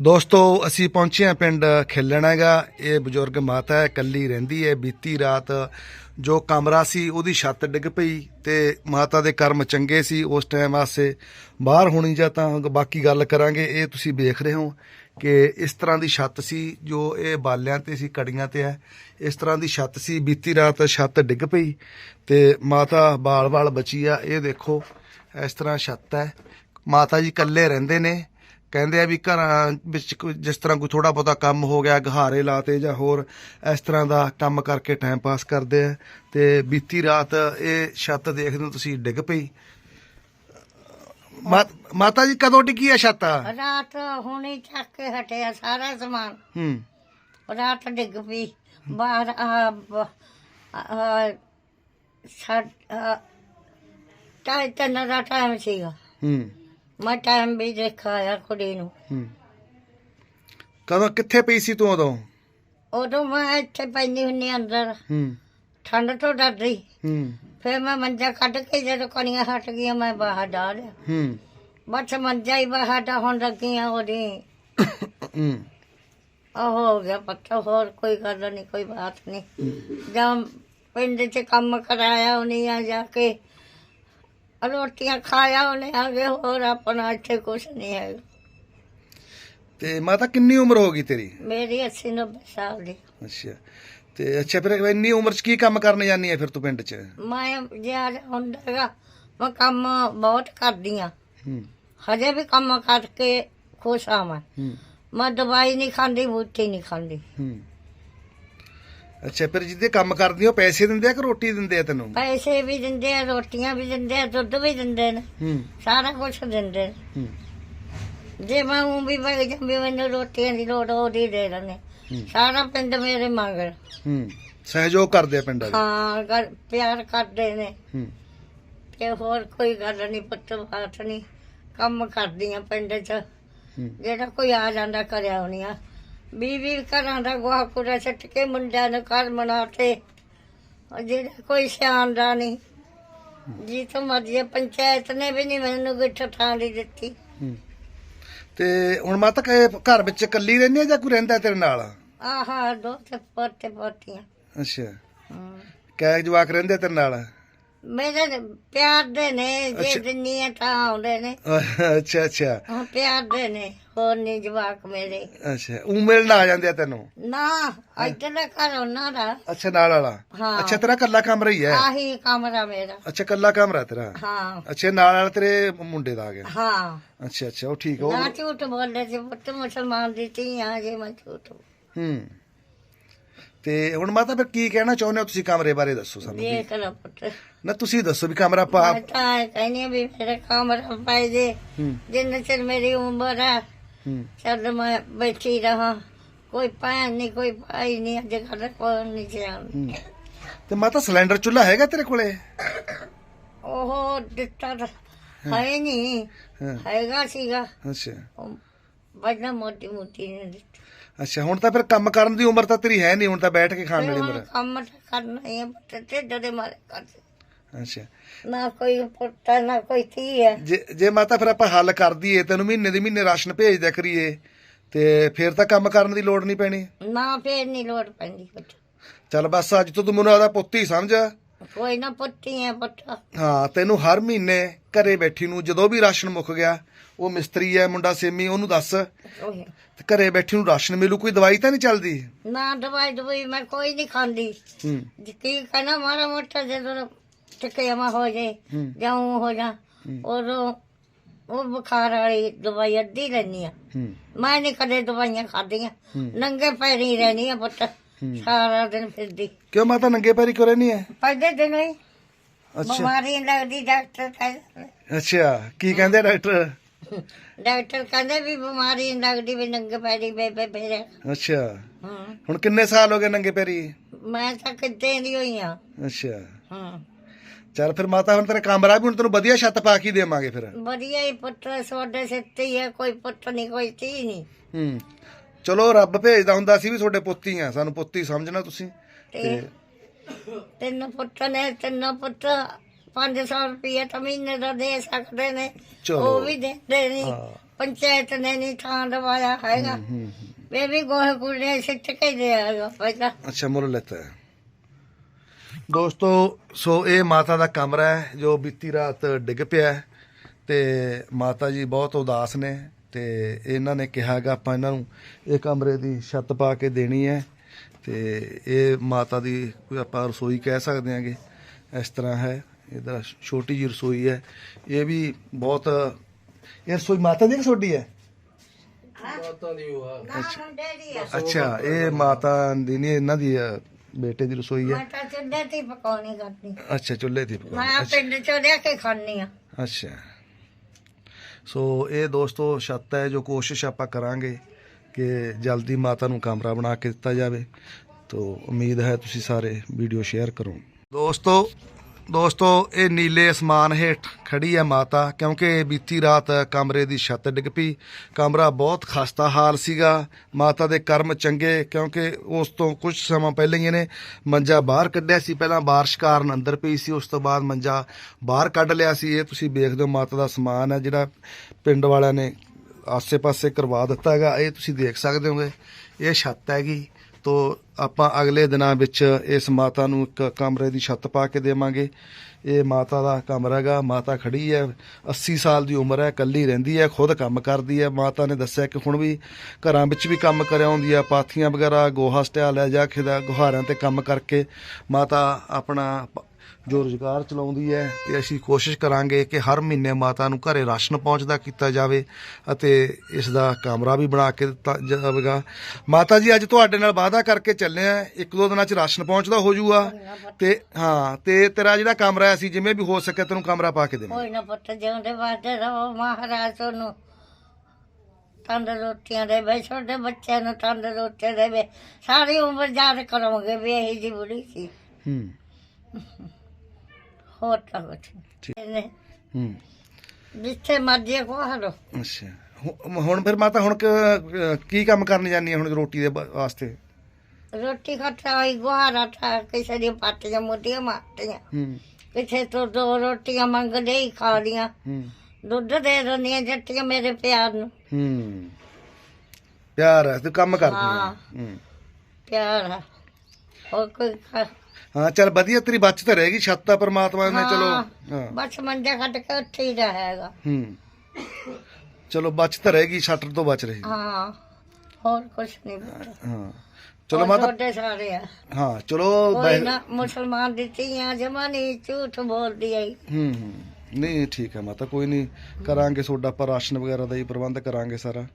ਦੋਸਤੋ, ਅਸੀਂ ਪਹੁੰਚੇ ਹਾਂ ਪਿੰਡ ਖੇਲਣਾ ਹੈਗਾ ਇਹ ਬਜ਼ੁਰਗ ਮਾਤਾ ਹੈ, ਇਕੱਲੀ ਰਹਿੰਦੀ ਹੈ। ਬੀਤੀ ਰਾਤ ਜੋ ਕਮਰਾ ਸੀ, ਉਹਦੀ ਛੱਤ ਡਿੱਗ ਪਈ ਤੇ ਮਾਤਾ ਦੇ ਕਰਮ ਚੰਗੇ ਸੀ। ਉਸ ਟਾਈਮ ਵਾਸਤੇ ਬਾਹਰ ਹੋਣੀ ਜਾਂ ਤਾਂ ਬਾਕੀ ਗੱਲ ਕਰਾਂਗੇ। ਇਹ ਤੁਸੀਂ ਵੇਖ ਰਹੇ ਹੋ ਕਿ ਇਸ ਤਰ੍ਹਾਂ ਦੀ ਛੱਤ ਸੀ, ਜੋ ਇਹ ਬਾਲਿਆਂ ਤੇ ਸੀ, ਕੜੀਆਂ ਤੇ ਹੈ। ਇਸ ਤਰ੍ਹਾਂ ਦੀ ਛੱਤ ਸੀ, ਬੀਤੀ ਰਾਤ ਛੱਤ ਡਿੱਗ ਪਈ ਤੇ ਮਾਤਾ ਬਾਲ-ਬਾਲ ਬਚੀ ਆ। ਇਹ ਦੇਖੋ, ਇਸ ਤਰ੍ਹਾਂ ਛੱਤ ਹੈ। ਮਾਤਾ ਜੀ ਇਕੱਲੇ ਰਹਿੰਦੇ ਨੇ। ਕਹਿੰਦੇ ਆ ਵੀ ਘਰਾਂ ਵਿੱਚ ਕੋਈ ਜਿਸ ਤਰ੍ਹਾਂ ਕੋਈ ਥੋੜਾ ਬਹੁਤਾ ਕੰਮ ਹੋ ਗਿਆ ਗਹਾਰੇ ਲਾਤੇ ਜਾਂ ਹੋਰ ਇਸ ਤਰ੍ਹਾਂ ਦਾ ਕੰਮ ਕਰਕੇ ਟਾਈਮ ਪਾਸ ਕਰਦੇ ਆ ਤੇ ਬੀਤੀ ਰਾਤ ਇਹ ਛੱਤ ਦੇਖਦੇ ਹੋ ਤੁਸੀਂ ਡਿੱਗ ਪਈ? ਮਾ- ਮਾਤਾ ਜੀ ਕਦੋਂ ਡਿੱਗੀ ਆ ਛੱਤ? ਰਾਤ ਹੁਣੇ ਚੱਕ ਕੇ ਹਟਿਆ ਸਾਰਾ ਸਮਾਨ। ਹੂੰ। ਰਾਤ ਡਿੱਗ ਪਈ। ਬਾਹਰ ਆ ਬ- ਆ ਸਾਡ ਟਾਈ ਤਿੰਨ ਦਾ ਟਾਈਮ ਸੀਗਾ। ਹੂੰ। ਮੈਂ ਟਾਈਮ ਵੀ ਦੇਖਾਇਆ ਕੁੜੀ ਨੂੰ। ਹੂੰ। ਕਦੋਂ ਕਿੱਥੇ ਪਈ ਸੀ ਤੂੰ ਉਦੋਂ? ਉਦੋਂ ਮੈਂ ਇੱਥੇ ਪੈਂਦੀ ਹੁੰਨੀ ਅੰਦਰ। ਹੂੰ। ਠੰਡ ਤੋਂ ਡਰਦੀ। ਹੂੰ। ਫਿਰ ਮੈਂ ਮੰਜਾ ਕੱਢ ਕੇ ਜਦੋਂ ਕਣੀਆਂ ਹਟ ਗਈਆਂ ਮੈਂ ਬਾਹਰ ਡਾਲਿਆ ਹੂੰ। ਬਸ ਮੰਜਾ ਹੀ ਬਾਹਰ ਦਾ ਹੁਣ ਲੱਗੀਆਂ ਉਹਦੀ। ਹੂੰ। ਉਹ ਹੋ ਗਿਆ ਪੱਤਾ ਹੋਰ ਕੋਈ ਗੱਲ ਨਹੀਂ ਕੋਈ ਬਾਤ ਨਹੀਂ। ਜਦ ਪਿੰਡ 'ਚ ਕੰਮ ਕਰਾਇਆ ਉਹਨੇ ਆ ਜਾ ਕੇ। ਰੋਟੀਆਂ ਖਾਇਆ ਉਹਨੇ ਆਗੇ ਹੋਰ ਆਪਣਾ ਇੱਥੇ ਕੁਛ ਨਹੀਂ ਹੈ। ਤੇ ਮਾਤਾ ਕਿੰਨੀ ਉਮਰ ਹੋ ਗਈ ਤੇਰੀ? ਮੇਰੀ 80 90 ਸਾਲ ਦੀ। ਅੱਛਾ। ਤੇ ਅੱਛਾ ਫਿਰ ਇੰਨੀ ਉਮਰ 'ਚ ਕੀ ਕੰਮ ਕਰਨ ਜਾਂਦੀ ਹੈ ਫਿਰ ਤੂੰ ਪਿੰਡ 'ਚ? ਮੈਂ ਜਿਆ ਹੁੰਦਾਗਾ ਮੈਂ ਕੰਮ ਬਹੁਤ ਕਰਦੀ ਆ ਹਜੇ ਵੀ ਕੰਮ ਕਰਕੇ ਖੁਸ਼ ਆ ਮੈਂ। ਮੈਂ ਦਵਾਈ ਨਹੀਂ ਖਾਂਦੀ ਬੂਟੀ ਨਹੀਂ ਖਾਂਦੀ। ਅੱਛਾ ਫਿਰ ਜਿਹਦੇ ਕੰਮ ਕਰਦੀ ਹੋ ਪੈਸੇ ਦਿੰਦੇ ਆ ਕਿ ਰੋਟੀ ਦਿੰਦੇ ਆ ਤੈਨੂੰ? ਪੈਸੇ ਵੀ ਦਿੰਦੇ ਆ ਰੋਟੀਆਂ ਵੀ ਦਿੰਦੇ ਆ ਦੁੱਧ ਵੀ ਦਿੰਦੇ ਨੇ। ਹੂੰ। ਸਾਰਾ ਕੁਝ ਦਿੰਦੇ ਨੇ। ਹੂੰ। ਜੇ ਮੈਂ ਉਹ ਵੀ ਬਗ ਜਾਂਦੀ ਮੈਨੂੰ ਰੋਟੀਆਂ ਦੀ ਲੋੜ ਉਹਦੀ ਦੇ ਦਿੰਦੇ। ਸਾਰਾ ਪਿੰਡ ਮੇਰੇ ਮਗਰ ਹੂੰ। ਸਹਿਯੋਗ ਕਰਦੇ ਆ ਪਿੰਡ ਹਾਂ ਕਰ- ਪਿਆਰ ਕਰਦੇ ਨੇ। ਹੂੰ। ਤੇ ਹੋਰ ਕੋਈ ਗੱਲ ਨਹੀਂ ਪੁੱਤ ਬਾਤ ਨਹੀਂ। ਕੰਮ ਕਰਦੀਆਂ ਪਿੰਡ 'ਚ। ਹੂੰ। ਜਿਹੜਾ ਕੋਈ ਆ ਜਾਂਦਾ ਕਰਿਆ ਹੋਣੀਆਂ ਵੀ ਵੀ ਘਰਾਂ ਦਾ ਗੋਹਾ ਕੂੜਾ ਛੱਟ ਕੇ ਮੁੰਡਿਆਂ ਨੂੰ ਘਰ ਬਣਾਤੇ। ਜਿਹੜਾ ਕੋਈ ਸਿਆਣਦਾ ਨਹੀਂ। ਜੀ ਤੋਂ ਮਰਜ਼ੀ ਪੰਚਾਇਤ ਨੇ ਵੀ ਨਹੀਂ ਮੈਨੂੰ ਗਿੱਠ ਥਾਂ ਦੀ ਦਿੱਤੀ। ਹੂੰ। ਤੇ ਹੁਣ ਮਾਤਾ ਕਹੇ ਘਰ ਵਿੱਚ ਇਕੱਲੀ ਰਹਿੰਦੀ ਆ ਜਾਂ ਕੋਈ ਰਹਿੰਦਾ ਤੇਰੇ ਨਾਲ? ਆਹਾ ਦੋ ਤੇ ਪੋਤੇ ਪੋਤੀਆਂ। ਅੱਛਾ। ਹਮ। ਕੈ ਜਵਾਕ ਰਹਿੰਦੇ ਤੇਰੇ ਨਾਲ? ਮੇਰੇ ਪਿਆਰ ਦੇ ਨੇ ਜੇ ਅੱਛਾ। ਤਾਂ ਆਉਂਦੇ ਨੇ। ਅੱਛਾ ਅੱਛਾ। ਹਾਂ ਪਿਆਰ ਦੇ ਨੇ ਹੋਰ ਨਹੀਂ ਜਵਾਕ ਮੇਰੇ। ਅੱਛਾ ਉਹ ਮਿਲਣ ਆ ਜਾਂਦੇ ਆ ਤੈਨੂੰ? ਨਾ ਇੱਧਰ ਦਾ ਘਰ ਉਹਨਾਂ ਦਾ। ਅੱਛਾ ਨਾਲ ਵਾਲਾ? ਹਾਂ। ਅੱਛਾ ਤੇਰਾ ਕੱਲਾ ਕਮਰਾ ਹੀ ਹੈ? ਆਹੀ ਕਮਰਾ ਮੇਰਾ। ਅੱਛਾ ਕੱਲਾ ਕਮਰਾ ਤੇਰਾ? ਹਾਂ। ਅੱਛਾ ਨਾਲ ਵਾਲਾ ਤੇਰੇ ਮੁੰਡੇ ਦਾ ਆ ਗਿਆ। ਹਾਂ। ਅੱਛਾ ਅੱਛਾ ਉਹ ਠੀਕ ਹੋ ਨਾ ਝੂਠ ਬੋਲਦੇ ਸੀ ਪੁੱਤ ਮੁਸਲਮਾਨ ਦੀ ਧੀ ਆ ਜੇ ਮੈਂ ਝੂਠ ਹੂੰ। ਤੇ ਹੁਣ ਮਾਤਾ ਫਿਰ ਕੀ ਕਹਿਣਾ ਚਾਹੁੰਦੇ ਹੋ ਤੁਸੀਂ ਕਮਰੇ ਬਾਰੇ ਦੱਸੋ ਸਾਨੂੰ ਵੀ। ਦੇਖ ਲੈ ਪੁੱਤ। ਨਾ ਤੁਸੀਂ ਦੱਸੋ ਵੀ ਕਮਰਾ ਪਾ ਮੈਂ ਤਾਂ ਕਹਿੰਦੀ ਹਾਂ ਵੀ ਮੇਰੇ ਕਮਰਾ ਪਾਈ ਦੇ। ਹੂੰ। ਜਿੰਨੇ ਚਿਰ ਮੇਰੀ ਉਮਰ ਹੈ ਹੂੰ। ਚੱਲ ਮੈਂ ਬੈਠੀ ਰਹਾ। ਕੋਈ ਭੈਣ ਨਹੀਂ ਕੋਈ ਭਾਈ ਨਹੀਂ ਅੱਜ ਕੱਲ੍ਹ ਕੋਈ ਨਹੀਂ ਜਾਣ। ਹੂੰ। ਤੇ ਮਾਤਾ ਸਿਲੰਡਰ ਚੁੱਲ੍ਹਾ ਹੈਗਾ ਤੇਰੇ ਕੋਲੇ? ਉਹ ਦਿੱਤਾ ਤਾਂ ਹੈ। ਨਹੀਂ ਹਾਂ। ਹੈਗਾ ਸੀਗਾ। ਅੱਛਾ। ਉਹ ਬੜਾ ਮੋਟੀ ਮੋਟੀ ਨੇ ਦਿੱਤਾ ਅੱਛਾ ਹੁਣ ਤਾਂ ਫਿਰ ਕੰਮ ਕਰਨ ਦੀ ਉਮਰ ਤਾਂ ਤੇਰੀ ਹੈ ਨਹੀਂ ਹੁਣ ਤਾਂ ਬੈਠ ਕੇ ਖਾਣ ਵਾਲੀ ਉਮਰ ਕੰਮ ਤਾਂ ਕਰਨਾ ਹੀ ਹੈ ਪੁੱਤ ਢਿੱਡ ਦੇ ਮਾਰੇ ਕਰਦੇ ਅੱਛਾ। ਨਾ ਕੋਈ ਪੁੱਤ ਨਾ ਕੋਈ ਧੀ ਹੈ। ਜੇ ਜੇ ਮਾਤਾ ਫਿਰ ਆਪਾਂ ਹੱਲ ਕਰ ਦਈਏ ਤੈਨੂੰ ਮਹੀਨੇ ਦੇ ਮਹੀਨੇ ਰਾਸ਼ਨ ਭੇਜ ਦਿਆ ਕਰੀਏ ਤੇ ਫਿਰ ਤਾਂ ਕੰਮ ਕਰਨ ਦੀ ਲੋੜ ਨਹੀਂ ਪੈਣੀ। ਨਾ ਫੇਰ ਨਹੀਂ ਲੋੜ ਪੈਂਦੀ ਪੁੱਤ। ਚੱਲ ਬਸ ਅੱਜ ਤੋਂ ਤੂੰ ਮੈਨੂੰ ਆਦਾ ਪੁੱਤ ਹੀ ਸਮਝ। ਕੋਈ ਨਾ ਹੈ ਪੁੱਤ। ਹਾਂ ਤੈਨੂੰ ਹਰ ਮਹੀਨੇ ਘਰੇ ਬੈਠੀ ਨੂੰ ਜਦੋਂ ਵੀ ਰਾਸ਼ਨ ਮੁੱਕ ਗਿਆ ਉਹ ਮਿਸਤਰੀ ਹੈ ਮੁੰਡਾ ਸੇਮੀ ਉਹਨੂੰ ਦੱਸ। ਉਹੀ। ਤੇ ਘਰੇ ਬੈਠੀ ਨੂੰ ਰਾਸ਼ਨ ਮਿਲੂ ਕੋਈ ਦਵਾਈ ਤਾਂ ਨਹੀਂ ਚੱਲਦੀ? ਨਾ ਦਵਾਈ ਦਵਾਈ ਮੈਂ ਕੋਈ ਨਹੀਂ ਖਾਂਦੀ। ਹੂੰ। ਕੀ ਕਹਿਣਾ ਮਾਰਾ ਮੋਟਾ ਜਦੋਂ ਟਿਕਿਆਵਾ ਹੋ ਹੂੰ। ਜਾਂ ਊਂ ਹੋ ਜਾ ਉਦੋਂ ਉਹ ਬੁਖਾਰ ਵਾਲੀ ਦਵਾਈ ਅੱਧੀ ਲੈਣੀ ਆ। ਹੂੰ। ਮੈਂ ਨਹੀਂ ਕਦੇ ਦਵਾਈਆਂ ਖਾਧੀਆਂ। ਹੂੰ। ਨੰਗੇ ਪੈਰੀ ਰਹਿਣੀ ਆ ਪੁੱਤ। ਹੂੰ। ਸਾਰਾ ਦਿਨ ਫਿਰਦੀ। ਕਿਉਂ ਮਾਤਾ ਨੰਗੇ ਪੈਰੀ ਕਿਉਂ ਰਹਿਨੀ ਹੈ ਪਹਿਲੇ ਦਿਨ ਹੀ ਅੱਛਾ। ਬਿਮਾਰੀ ਲੱਗਦੀ ਡਾਕਟਰ ਕਹਿੰਦੇ। ਅੱਛਾ ਕੀ ਕਹਿੰਦੇ ਡਾਕਟਰ? ਡਾਕਟਰ ਕਹਿੰਦੇ ਵੀ ਬਿਮਾਰੀ ਨੀ ਲੱਗਦੀ ਵੀ ਨੰਗੇ ਪੈਰੀ ਬੇਬੇ ਫੇਰੇ ਅੱਛਾ। ਹਾਂ। ਹੁਣ ਕਿੰਨੇ ਸਾਲ ਹੋ ਗਏ ਨੰਗੇ ਪੈਰੀ? ਮੈਂ ਤਾਂ ਕਿੱਦੇ ਦੀ ਹੋਈ ਆ। ਅੱਛਾ। ਹਾਂ। ਚੱਲ ਫਿਰ ਮਾਤਾ ਹੁਣ ਤੇਰਾ ਕਮਰਾ ਵੀ ਹੁਣ ਤੈਨੂੰ ਵਧੀਆ ਛੱਤ ਪਾ ਕੇ ਹੀ ਦੇਵਾਂਗੇ ਫਿਰ। ਵਧੀਆ ਹੀ ਪੁੱਤ ਸੋਡੇ ਸਿੱਤੇ ਹੀ ਹੈ ਕੋਈ ਪੁੱਤ ਨਹੀਂ ਕੋਈ ਧੀ ਨਹੀਂ ਹੂੰ। ਚਲੋ ਰੱਬ ਭੇਜਦਾ ਹੁੰਦਾ ਸੀ ਵੀ ਤੁਹਾਡੇ ਪੁੱਤੀ ਆ। ਸਾਨੂੰ ਪੁੱਤੀ ਸਮਝਣਾ ਤੁਸੀਂ। ਤੇ ਤਿੰਨ ਪੁੱਤ ਨੇ ਤਿੰਨ ਪੁੱਤ। 500 ਰੁਪਏ ਤਾਂ ਮਹੀਨੇ ਦਾ ਦੇ ਸਕਦੇ ਨੇ। ਚਲੋ। ਉਹ ਵੀ ਦਿੰਦੇ ਨਹੀਂ ਹਾਂ। ਪੰਚਾਇਤ ਨੇ ਨਹੀਂ ਥਾਂ ਦਵਾਇਆ ਹੈਗਾ। ਹੂੰ। ਵੇ ਵੀ ਗੋਹੇ ਕੂੜੇ ਸਿੱਟ ਕੇ ਦੇ ਆਇਆ ਪਹਿਲਾਂ ਅੱਛਾ ਮੁੱਲ ਲੈਤਾ ਹੈ। ਦੋਸਤੋ ਸੋ ਇਹ ਮਾਤਾ ਦਾ ਕਮਰਾ ਹੈ ਜੋ ਬੀਤੀ ਰਾਤ ਡਿੱਗ ਪਿਆ ਹੈ। ਤੇ ਮਾਤਾ ਜੀ ਬਹੁਤ ਉਦਾਸ ਨੇ। ਤੇ ਇਹਨਾਂ ਨੇ ਕਿਹਾਗਾ ਆਪਾਂ ਇਹਨਾਂ ਨੂੰ ਇਹ ਕਮਰੇ ਦੀ ਛੱਤ ਪਾ ਕੇ ਦੇਣੀ ਹੈ ਤੇ ਇਹ ਮਾਤਾ ਦੀ ਕੋਈ ਆਪਾਂ ਰਸੋਈ ਕਹਿ ਸਕਦੇ ਹਾਂਗੇ ਇਸ ਤਰ੍ਹਾਂ ਹੈ। ਇਹਦਾ ਛੋਟੀ ਜੀ ਰਸੋਈ ਹੈ। ਇਹ ਵੀ ਬਹੁਤ ਇਹ ਰਸੋਈ ਮਾਤਾ ਦੀ ਕਿ ਛੋਟੀ ਹੈ? ਅੱਛਾ ਇਹ ਮਾਤਾ ਦੀ ਨਹੀਂ ਇਹਨਾਂ ਦੀ ਬੇਟੇ ਦੀ ਰਸੋਈ ਹੈ। ਤਾਂ ਚੁੱਲ੍ਹੇ ਤੇ ਪਕਾਉਣੀ ਕਰਦੀ ਅੱਛਾ ਚੁੱਲ੍ਹੇ ਦੀ ਪਕਾਉਣੀ। ਮੈਂ ਪਿੰਡ ਚੋਂ ਲੈ ਕੇ ਖਾਣੀ ਆ ਅੱਛਾ। ਸੋ ਇਹ ਦੋਸਤੋ ਛੱਤ ਹੈ ਜੋ ਕੋਸ਼ਿਸ਼ ਆਪਾਂ ਕਰਾਂਗੇ ਕਿ ਜਲਦੀ ਮਾਤਾ ਨੂੰ ਕਮਰਾ ਬਣਾ ਕੇ ਦਿੱਤਾ ਜਾਵੇ। ਤੋ ਉਮੀਦ ਹੈ ਤੁਸੀਂ ਸਾਰੇ ਵੀਡੀਓ ਸ਼ੇਅਰ ਕਰੋ। ਦੋਸਤੋ ਦੋਸਤੋ, ਇਹ ਨੀਲੇ ਅਸਮਾਨ ਹੇਠ ਖੜੀ ਹੈ ਮਾਤਾ, ਕਿਉਂਕਿ ਬੀਤੀ ਰਾਤ ਕਮਰੇ ਦੀ ਛੱਤ ਡਿੱਗ ਪਈ। ਕਮਰਾ ਬਹੁਤ ਖਸਤਾ ਹਾਲ ਸੀਗਾ। ਮਾਤਾ ਦੇ ਕਰਮ ਚੰਗੇ, ਕਿਉਂਕਿ ਉਸ ਤੋਂ ਕੁਝ ਸਮਾਂ ਪਹਿਲਾਂ ਹੀ ਇਹਨੇ ਮੰਜਾ ਬਾਹਰ ਕੱਢਿਆ ਸੀ। ਪਹਿਲਾਂ ਬਾਰਿਸ਼ ਕਾਰਨ ਅੰਦਰ ਪਈ ਸੀ, ਉਸ ਤੋਂ ਬਾਅਦ ਮੰਜਾ ਬਾਹਰ ਕੱਢ ਲਿਆ ਸੀ। ਇਹ ਤੁਸੀਂ ਵੇਖਦੇ ਹੋ, ਮਾਤਾ ਦਾ ਸਮਾਨ ਹੈ, ਜਿਹੜਾ ਪਿੰਡ ਵਾਲਿਆਂ ਨੇ ਆਸੇ-ਪਾਸੇ ਕਰਵਾ ਦਿੱਤਾ ਹੈਗਾ। ਇਹ ਤੁਸੀਂ ਦੇਖ ਸਕਦੇ ਹੋਗੇ, ਇਹ ਛੱਤ ਹੈਗੀ। ਤੋ ਆਪਾਂ ਅਗਲੇ ਦਿਨਾਂ ਵਿੱਚ ਇਸ ਮਾਤਾ ਨੂੰ ਇੱਕ ਕਮਰੇ ਦੀ ਛੱਤ ਪਾ ਕੇ ਦੇਵਾਂਗੇ। ਇਹ ਮਾਤਾ ਦਾ ਕਮਰਾ ਹੈਗਾ ਮਾਤਾ ਖੜੀ ਹੈ 80 ਸਾਲ ਦੀ ਉਮਰ ਹੈ, ਇਕੱਲੀ ਰਹਿੰਦੀ ਹੈ, ਖੁਦ ਕੰਮ ਕਰਦੀ ਹੈ। ਮਾਤਾ ਨੇ ਦੱਸਿਆ ਕਿ ਹੁਣ ਵੀ ਘਰਾਂ ਵਿੱਚ ਵੀ ਕੰਮ ਕਰਿਆ ਹੁੰਦੀ ਹੈ। ਪਾਥੀਆਂ ਵਗੈਰਾ, ਗੋਹਾ ਸਟਿਆ ਲੈ ਜਾ ਖਿਦਾ ਗੁਹਾਰਿਆਂ ਤੇ ਕੰਮ ਕਰਕੇ ਮਾਤਾ ਆਪਣਾ ਜੋ ਰੁਜ਼ਗਾਰ ਚਲਾਉਂਦੀ ਹੈ ਤੇ ਅਸੀਂ ਕੋਸ਼ਿਸ਼ ਕਰਾਂਗੇ ਕਿ ਹਰ ਮਹੀਨੇ ਮਾਤਾ ਨੂੰ ਘਰੇ ਰਾਸ਼ਨ ਪਹੁੰਚਦਾ ਕੀਤਾ ਜਾਵੇ ਅਤੇ ਇਸ ਦਾ ਕਮਰਾ ਵੀ ਬਣਾ ਕੇ ਦਿੱਤਾ ਜਾਵੇਗਾ। ਮਾਤਾ ਜੀ ਅੱਜ ਤੁਹਾਡੇ ਨਾਲ ਵਾਅਦਾ ਕਰਕੇ ਚੱਲੇ ਆ ਇੱਕ ਦੋ ਦਿਨਾਂ ਚ ਰਾਸ਼ਨ ਪਹੁੰਚਦਾ ਹੋ ਜਾਊਗਾ ਤੇ ਹਾਂ ਤੇ ਤੇਰਾ ਜਿਹੜਾ ਕਮਰਾ ਹੈ ਅਸੀਂ ਜਿਵੇਂ ਵੀ ਹੋ ਸਕੇ ਤੈਨੂੰ ਕਮਰਾ ਪਾ ਕੇ ਦੇਵਾਂਗੇ। ਕੋਈ ਨਾ ਪੁੱਤ ਜਿਉਂਦੇ ਵਾਦੇ ਰਹੋ ਮਹਾਰਾਜ ਤੁਹਾਨੂੰ। ਤੰਦਰੁਸਤੀਆਂ ਦੇਵੇ ਛੋਟੇ ਬੱਚਿਆਂ ਨੂੰ ਤੰਦਰੁਸਤੀ ਦੇਵੇ। ਸਾਰੀ ਉਮਰ ਯਾਦ ਕਰੋਗੇ ਵੀ ਇਹ ਜੀ ਬੁੜੀ ਸੀ। ਹੂੰ। ਹੋਰ ਤਾਂ ਕੁਛ ਠੀਕ। ਨਹੀਂ ਹੂੰ। ਜਿੱਥੇ ਮਰਜ਼ੀ ਕੋ ਹਲੋ ਅੱਛਾ। ਹੁ- ਹੁਣ ਫਿਰ ਮਾਤਾ ਹੁਣ ਕ- ਕੀ ਕੰਮ ਕਰਨ ਜਾਨੀ ਹੁਣ ਰੋਟੀ ਦੇ ਬ- ਵਾਸਤੇ? ਰੋਟੀ ਖਾਤਾ ਹੋਈ ਗੁਹਾਰਾ ਠਾ ਕਿਸੇ ਦੀ ਪਾਟੀਆਂ ਮੋਟੀਆਂ ਮਾਰਤੀਆਂ। ਹੂੰ। ਕਿਸੇ ਤੋਂ ਦੋ ਰੋਟੀਆਂ ਮੰਗਦੇ ਹੀ ਖਾ ਲੀਆਂ। ਹੂੰ। ਦੁੱਧ ਦੇ ਦਿੰਦੀਆਂ ਜੱਟੀਆਂ ਮੇਰੇ ਪਿਆਰ ਨੂੰ। ਹੂੰ। ਪਿਆਰ ਹੈ ਤੂੰ ਕੰਮ ਕਰਦੀ ਹਾਂ। ਹੈ। ਹੂੰ ਪਿਆਰ ਆ ਹੋਰ ਕੋਈ ਖਾ- ਹਾਂ ਚੱਲ ਵਧੀਆ ਤੇਰੀ ਬਚਤ ਰਹੇਗੀ ਛੱਤ ਤਾਂ ਪਰਮਾਤਮਾ ਨੇ ਚਲੋ ਹਾਂ, ਬਸ ਮੰਜਾ ਕੇ ਉੱਥੇ ਹੀ ਰਹੇਗਾ ਹੂੰ। ਚਲੋ ਬਚਤ ਰਹੇਗੀ ਸ਼ਟਰ ਤੋਂ ਬਚ ਰਹੀ। ਹਾਂ ਹੋਰ ਕੁਛ ਨਹੀਂ ਹਾਂ। ਚਲੋ ਮਾਤਾ ਛੋਟੇ ਸਾਰੇ ਆ। ਹਾਂ ਚਲੋ ਕੋਈ ਬਹਿ- ਨਾ ਮੁਸਲਮਾਨ ਦੀ ਧੀਆਂ ਜਮਾ ਨਹੀਂ ਝੂਠ ਬੋਲਦੀ ਆਈ। ਹੂੰ ਹੂੰ। ਨਹੀਂ ਠੀਕ ਹੈ ਮਾਤਾ ਕੋਈ ਨਹੀਂ ਕਰਾਂਗੇ ਤੁਹਾਡਾ ਆਪਾਂ ਰਾਸ਼ਨ ਵਗੈਰਾ ਦਾ ਹੀ ਪ੍ਰਬੰਧ ਕਰਾਂਗੇ ਸਾਰਾ।